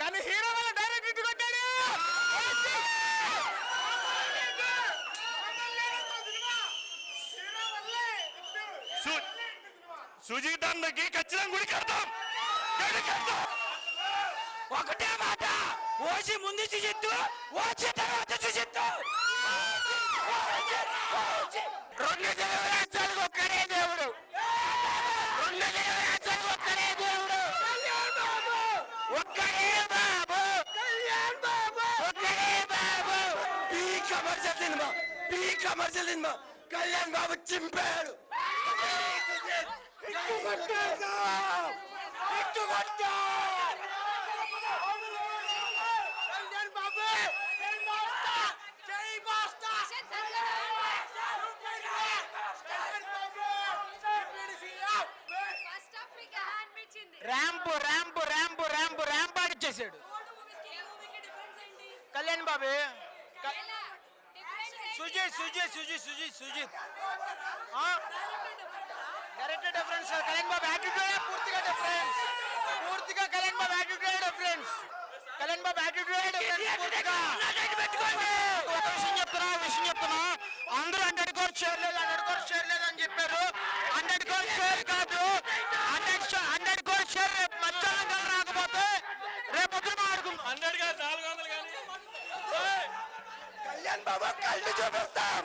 కానీ హీరో వల్ల డైరెక్ట్ ఇటు కొట్టాడు. సుజీత్ అన్నకి ఖచ్చితంగా గుడి కడతాం గుడి కడతాం ఒకటే మాట. ఓసి ముందు సుజిత్తు ఓసి తర్వాత సుజిత్తు. రెండు తెలుగు రాష్ట్రాలకు ఒక్కడే దేవుడు రెండు తెలుగు రాష్ట్రాలకు ఒక్కడే దేవుడు ఒక్కడే బాబు కళ్యాణ్ బాబు ఒక్కడే బాబు పీ కమర్షియల్ సినిమా పీ commercial cinema Kalyan Babu చింపాడు. Ramp ramp ramp ramp ramp ఆడిచ్చేసాడు Kalyan Babu క- ఎలా? Difference ఏంటి? Sujeeth Sujeeth Sujeeth Sujeeth Sujeeth direct difference Kalyan Babu attitude పూర్తిగా డిఫరెన్స్ పూర్తిగా Kalyan Babu attitude difference Kalyan Babu attitude difference పూర్తిగా. ఒక విషయం చెప్తున్నా ఒక విషయం చెప్తున్నా. అందరూ హండ్రెడ్ కోర్స్ షేర్ లేదు హండ్రెడ్ కోర్స్ షేర్ లేదు అని చెప్పారు. హండ్రెడ్ కోర్స్ షేర్ కాదు. హండ్రెడ్ హండ్రెడ్ కోర్స్ షేర్ రేపు మధ్యాహ్నం రాకపోతే రేపు పొద్దున ఆడుకుందాం హండ్రెడ్ కాదు నాలుగు వందలు కానీ కళ్యాణ్ బాబు కళ్ళు చూపిస్తాం.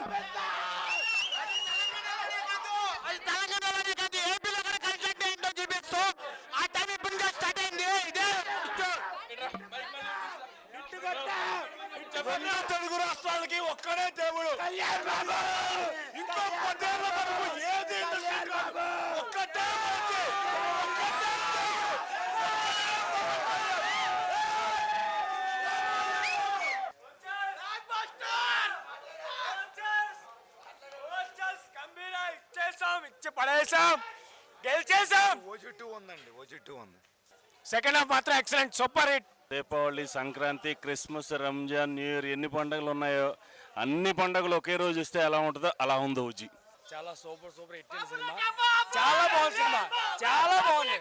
అది తెలంగాణలోనే కాదు ఏపీలో కూడా కన్స్ట్రక్ట్ ఏంటో చూపిస్తూ ఆ టైం ఇప్పుడు నుంచి స్టార్ట్ అయింది. ఇదే. రెండు తెలుగు రాష్ట్రాలకి ఒక్కడే దేవుడు. కళ్యాణ్ బాబు ఇంకో పదేళ్ళ వరకు ఏది ఇండస్ట్రీ కాదు. ఒక్కటే వచ్చి ఒక్కటే పడేసాం గెలిచేసాం ఓజీ టూ ఉందండి ఓజీ టూ ఉంది. సెకండ్ హాఫ్ మాత్రం excellent super hit. Deepavali Sankranti Christmas Ramzan new year ఎన్ని పండుగలు ఉన్నాయో అన్ని పండుగలు ఒకే రోజు ఇస్తే ఎలా ఉంటుందో అలా ఉంది ఓజీ. చాలా సూపర్ సూపర్ హిట్ సినిమా. చాలా బాగుంది సినిమా. చాలా బాగుంది.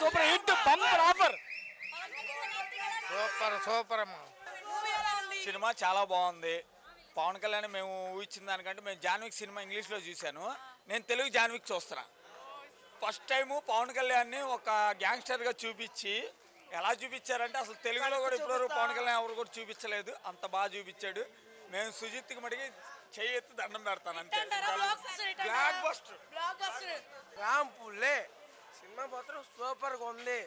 Super hit bumper offer. Super super అమ్మా. సినిమా చాలా బాగుంది. పవన్ కళ్యాణ్ మేము ఊహించిన దానికంటే మేము జాన్విక్ సినిమా ఇంగ్లీష్లో చూశాను. నేను తెలుగు జాన్విక్ చూస్తున్నా. ఫస్ట్ టైము పవన్ కళ్యాణ్ని ఒక గ్యాంగ్స్టర్గా చూపించి ఎలా చూపించారంటే అసలు తెలుగులో కూడా ఇప్పటివరకు పవన్ కళ్యాణ్ ఎవరు కూడా చూపించలేదు. అంత బాగా చూపించాడు. నేను సుజిత్కి మటుకి చెయ్యి ఎత్తి దండం పెడతాను అంతే. బ్లాక్ బస్టర్ రాంపుల్లే సినిమా మాత్రం సూపర్గా ఉంది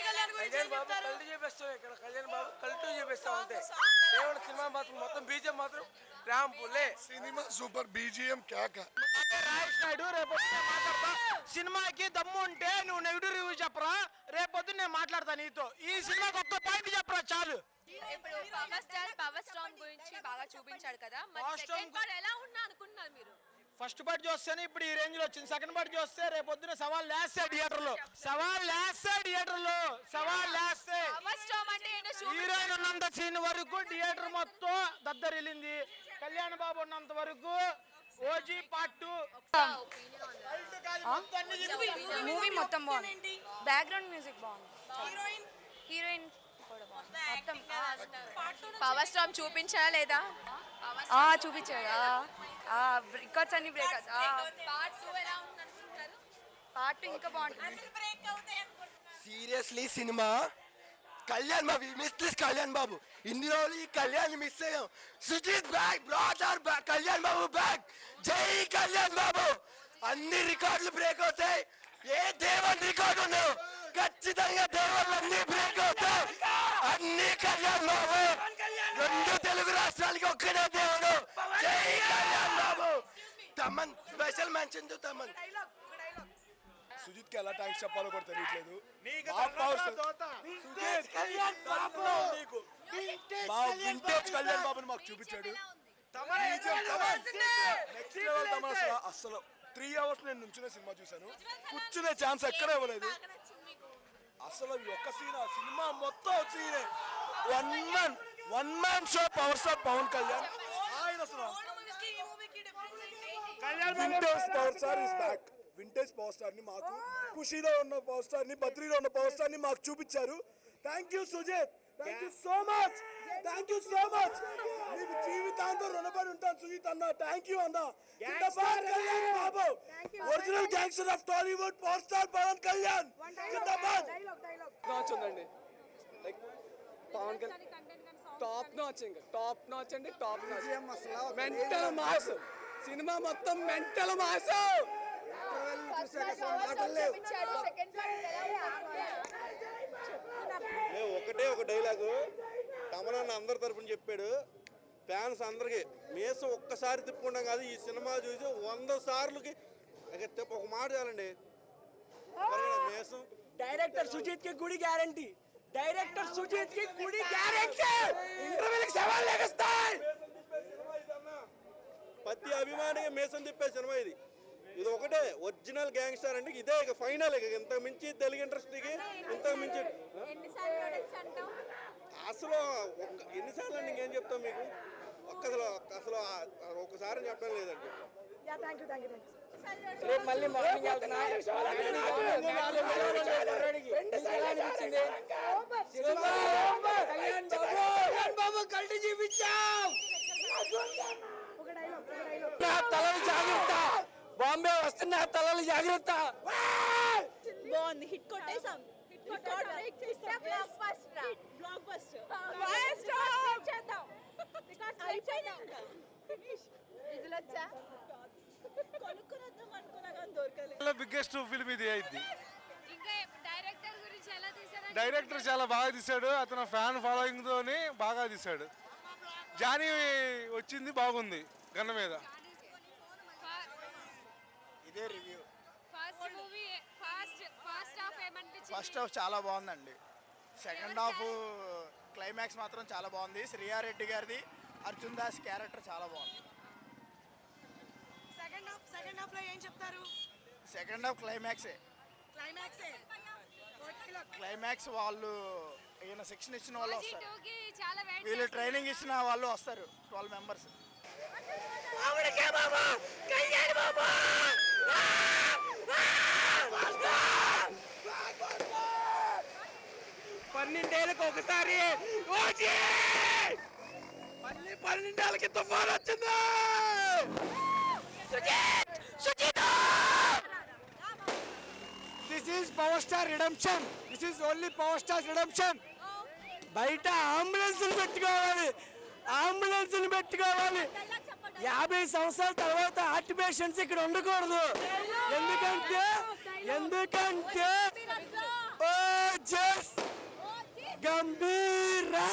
కళ్యాణ్ బాబు కల్టు చూపిస్తాం ఇక్కడ. కళ్యాణ్ బాబు కల్టు చూపిస్తాం అంతే దేవుడు సినిమా మాత్రం మొత్తం బీజం మాత్రం రాంపుల్లే సినిమా సూపర్ బీజిఎం నాయుడు రేపు పొద్దున్నే మాట్లాడతా. సినిమాకి దమ్ము ఉంటే నువ్వు నెగిటివ్ రివ్యూ చెప్పరా. రేపు పొద్దున్న నేను మాట్లాడతా నీతో. ఈ సినిమాకి ఒక్క పాయింట్ చెప్పరా చాలు. ఇప్పుడు పవర్ స్టార్ పవర్ స్టార్ గురించి బాగా చూపించాడు కదా. మరి Power Storm సెకండ్ పార్ట్ ఎలా ఉన్నా అనుకుంటున్నారు మీరు? ఫస్ట్ పార్ట్ చూస్తేనే ఇప్పుడు ఈ రేంజ్లో వచ్చింది. సెకండ్ పార్ట్ చూస్తే రేపు పొద్దున సవాల్ లేస్తే థియేటర్లో. సవాల్ లేస్తే థియేటర్లో. సవాల్ లేస్తే హీరోయిన్ ఉన్నంత సీన్ వరకు థియేటర్ మొత్తం దద్దరిల్లింది. కళ్యాణ్ బాబు ఉన్నంత వరకు ఓజీ పార్ట్ టూ మూవీ మొత్తం బాగుంది. బ్యాక్గ్రౌండ్ మ్యూజిక్ బాగుంది. హీరోయిన్ హీరోయిన్ పవర్ స్టార్ చూపించారా లేదా? ఆ రికార్డ్స్ అన్ని బ్రేక్ పార్ట్ టూ ఎలా ఉంది అనుకుంటారు పార్ట్ ఇంకా బాగుంటుంది. Seriously cinema? Kalyan Babu miss this Kalyan Babu. ఇన్ని రోజులు ఈ కళ్యాణ్ మిస్ అయ్యాం Sujeeth back brother back Kalyan Babu back జై కళ్యాణ్ బాబు! అన్ని రికార్డులు బ్రేక్ అవుతాయి. ఏ దేవన్ రికార్డు ఉండవు ఖచ్చితంగా దేవాలు అన్ని బ్రేక్ అవుతాయి అన్ని కళ్యాణ్ బాబు. రెండు తెలుగు రాష్ట్రాలకి ఒక్కడే దేవుడు. జై Kalyan Babu. Thaman special mention to Thaman. సుజిత్కి ఎలా థ్యాంక్స్ చెప్పాలో కూడా తెలియట్లేదు. మా వింటేజ్ కళ్యాణ్ బాబుని మాకు చూపించాడు. నెక్స్ట్ లెవెల్ అసలు త్రీ అవర్స్ నేను నుంచునే సినిమా చూశాను. కూర్చునే ఛాన్స్ ఎక్కడ ఇవ్వలేదు. అసలు ఒక ఒక్క సీన్ సినిమా మొత్తం సీనే. One man one man show power star Pawan Kalyan. ఆయన అసలు. Vintage power star is back vintage power స్టార్ని మాకు ఖుషీలో ఉన్న పవర్ స్టార్ని బద్రీలో ఉన్న పవర్ స్టార్ని మాకు చూపించారు. Thank you Sujeeth thank you so much thank you so much మీకు జీవితాంతం రుణపడి ఉంటాను సుజిత్ అన్న. థ్యాంక్ యూ అన్న. జిందాబాద్ Kalyan Babu. Original gangster of Tollywood power star Pawan Kalyan Zindabad. Notch ఉందండి. Like Pawan Kalyan top notch ఇంకా. టాప్ నాచ్ అండి top notch mental mass cinema మొత్తం మెంటల్. మాస్ ఒకటే ఒక డైలాగు తమనన్న అందరి తరపున చెప్పాడు. ఫ్యాన్స్ అందరికి మీసం ఒక్కసారి తిప్పుకుంటాం కాదు ఈ సినిమా చూసి వంద సార్లుకి ఇక తిప్ప- ఒక మాట చాలండి మీసం? డైరెక్టర్ సుజిత్కి గుడి గ్యారంటీ. డైరెక్టర్ సుజిత్కి గుడి గ్యారంటీ. ఇంటర్వ్యూలకు సవాల్ లెగస్తాయి. ప్రతి అభిమానికి మీసం తిప్పే సినిమా ఇది. ఇది ఒకటే ఒరిజినల్ గ్యాంగ్స్టర్ అంటే ఇదే ఇక ఫైనల్ ఇక. ఇంత మించి తెలుగు ఇండస్ట్రీకి ఇంత మించి అసలు ఎన్నిసార్లు అండి ఇంకేం చెప్తాం మీకు? అసలు అసలు ఒక్కసారి చెప్పడం లేదండి. రేపు మళ్ళీ మార్నింగ్ వెళ్తున్నా. బాబు! కల్టి చూపించాం తలలు జాగ్రత్త! బాంబే వస్తున్నా తలలు జాగ్రత్త! బాగుంది. హిట్ కొట్టేసాం బ్రేక్ చేస్తాం బ్లాక్ బస్టర్ చేద్దాం అయిపోయినా ఇంకా ఫినిష్ కొనుక్కుని వద్దాం అనుకున్నా కానీ దొరకలేదు బిగ్గెస్ట్ ఫిల్మ్ ఇది అయింది ఇంకా డైరెక్టర్ గురించి ఎలా తీసారంటే డైరెక్టర్ చాలా బాగా తీశాడు. అతను ఫ్యాన్ ఫాలోయింగ్ తోని బాగా తీశాడు. జానీ వచ్చింది బాగుంది గన్న మీద. ఇదే review. First movie first first half ఏమనిపించింది? ఫస్ట్ హాఫ్ చాలా బాగుందండి. సెకండ్ హాఫ్ క్లైమాక్స్ మాత్రం చాలా బాగుంది. శ్రీయారెడ్డి గారిది అర్జున్ దాస్ క్యారెక్టర్ చాలా బాగుంది. సెకండ్ హాఫ్ సెకండ్ హాఫ్లో ఏం చెప్తారు? సెకండ్ హాఫ్ క్లైమాక్సే. క్లైమాక్స్. క్లైమాక్స్ వాళ్ళు ఈయన శిక్షణ ఇచ్చిన వాళ్ళు వస్తారు. వీళ్ళు ట్రైనింగ్ ఇచ్చిన వాళ్ళు వస్తారు ట్వెల్వ్ మెంబర్స్. పన్నెండేళ్ళకి ఒకసారి ఓజీ! మళ్ళీ పన్నెండేళ్ళకి తుఫాన్ వచ్చింది! This is power star redemption this is only power star redemption బయట అంబులెన్స్ పెట్టుకోవాలి. అంబులెన్స్ పెట్టుకోవాలి. యాభై సంవత్సరాల తర్వాత హార్ట్ పేషెంట్స్ ఇక్కడ ఉండకూడదు. ఎందుకంటే ఎందుకంటే ఓ జస్ గంభీరా.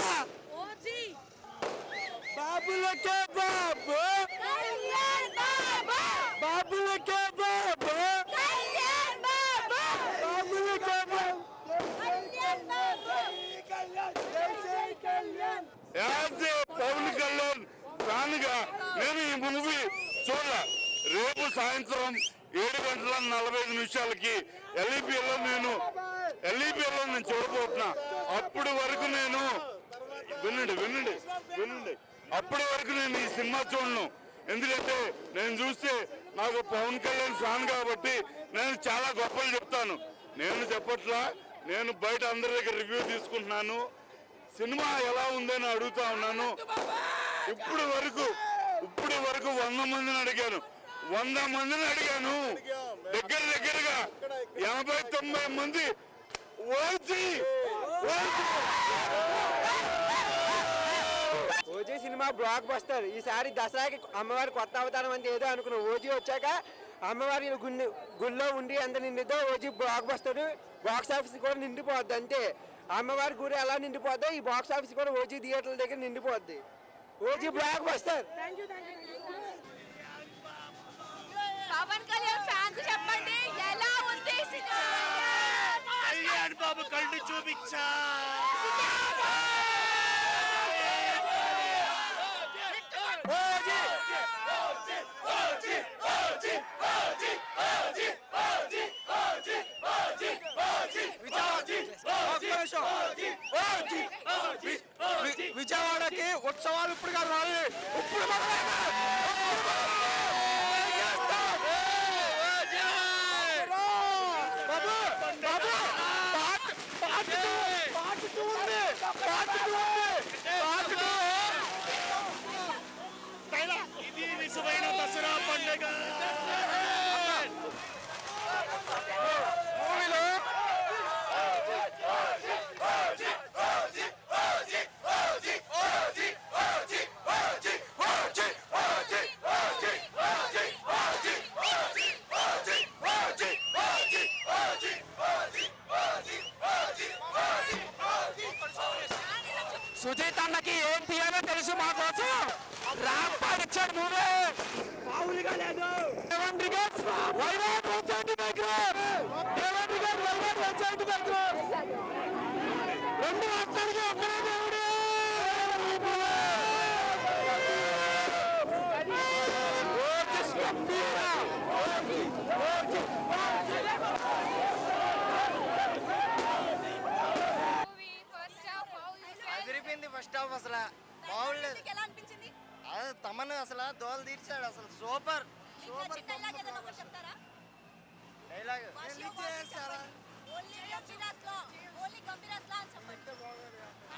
బాబులకే బాబు బాబులకే బాబు బాబులకే బాబు యాజ్ ఏ పవన్ కళ్యాణ్ ఫ్యాన్గా నేను ఈ మూవీ చూడ రేపు సాయంత్రం ఏడు గంటల నలభై ఐదు నిమిషాలకి ఎల్ఈపిఎల్లో నేను ఎల్ఈపిఎల్లో నేను చూడబోతున్నా. అప్పటి వరకు నేను వినండి వినండి వినండి. అప్పటి వరకు నేను ఈ సినిమా చూడను. ఎందుకంటే నేను చూస్తే నాకు పవన్ కళ్యాణ్ ఫ్యాన్ కాబట్టి నేను చాలా గొప్పలు చెప్తాను. నేను చెప్పట్లా నేను బయట అందరి దగ్గర రివ్యూ తీసుకుంటున్నాను. సినిమా ఎలా ఉందని అడుగుతా ఉన్నాను. ఇప్పుడు వరకు ఇప్పుడు వరకు వంద మందిని అడిగాను. వంద మందిని అడిగాను. దగ్గర దగ్గరగా ఎనభై తొంభై మంది ఓజీ సినిమా బ్లాక్ బస్టర్ ఈసారి దసరాకి అమ్మవారి కొత్త అవతారం అంటే ఏదో అనుకున్నాం. ఓజీ వచ్చాక అమ్మవారి గుండె గుళ్ళో ఉండి ఎంత నిండితో OG block buster box office కూడా నిండిపోద్ది అంతే. అమ్మవారి గుడి ఎలా నిండిపోద్దో ఈ బాక్స్ ఆఫీస్ కూడా ఓజీ థియేటర్ల దగ్గర నిండిపోద్ది. OG blockbuster Pawan Kalyan fans చెప్పండి ఎలా ఉంది సినిమా కళ్యాణ్ బాబు కళ్ళు చూపించా విజయవాడకి ఉత్సవాలు ఇప్పుడు కాదు రావాలి ఇప్పుడు బాబు ఇది నిజమైన దసరా పండుగ సుజీత్ అన్నకి ఏం తీయాలో తెలుసు మా కోసం ర్యాంప్ పాడిచ్చాడు నువ్వే 7 brigades. Why not 175 crores? అసలు. తమను అసలు దోలు తీర్చాడు. అసలు సూపర్. డైలాగ్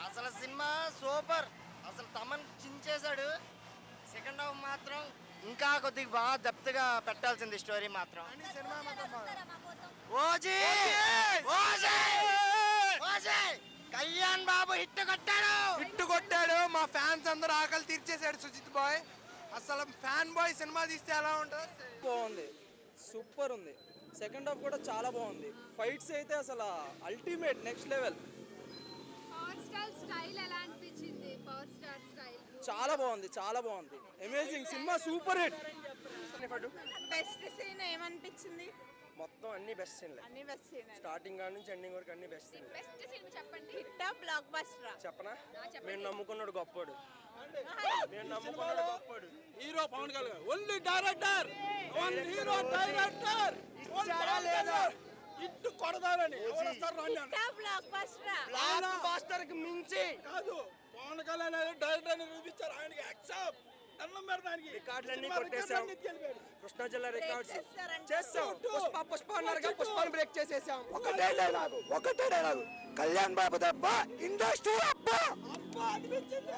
అసలు సినిమా సూపర్. అసలు తమన్ చించేశాడు. సెకండ్ హాఫ్ మాత్రం ఇంకా కొద్దిగా బాగా డెప్త్గా పెట్టాల్సింది స్టోరీ మాత్రం. ఓజీ! కళ్యాణ్ బాబు హిట్ కొట్టాడు. హిట్ కొట్టాడు. మా ఫ్యాన్స్ అందరూ ఆకలి తీర్చేశాడు సుజిత్ బాయ్. అసలు ఫ్యాన్ బాయ్ సినిమా తీస్తే ఎలా ఉంటుంది? బాగుంది. సూపర్ ఉంది. సెకండ్ హాఫ్ కూడా చాలా బాగుంది. ఫైట్స్ అయితే అసలు ultimate next level. Power star style ఎలా అనిపించింది? Power star style. చాలా బాగుంది చాలా బాగుంది. Amazing cinema super hit. Best scene ఏమనిపించింది? మొత్తం అన్ని బెస్ట్ సీన్లే. అన్ని బెస్ట్ సీన్ స్టార్టింగ్ కాడ నుంచి ఎండింగ్ వరకు అన్ని బెస్ట్ సీన్లే. బెస్ట్ సినిమా చెప్పండి. హిట్ బ్లాక్ బస్టర్ చెప్పనా? మేము నమ్ముకున్నాడు గొప్పోడు మేము నమ్ముకున్నాడు గొప్పోడు. Hero Pawan Kalyan only director only hero director ఇట్టు కొడదారని బస్టర్ బాస్టర్కి మించి. కాదు. పవన్ కళ్యాణ్ అనేది డైరెక్టర్ అని చూపించారు ఆయనకి యాక్సెప్ట్ రికార్డులన్నీ కొట్టేశాం. కృష్ణా జిల్లా రికార్డ్స్. చేస్తాం. పుష్ప పుష్ప అన్నారుగా పుష్పాన్ని బ్రేక్ చేసేసాం. ఒకటే డైలాగు ఒకటే డైలాగు కళ్యాణ్ బాబు తప్ప ఇండస్ట్రీ అబ్బా. అబ్బా అనిపించింది.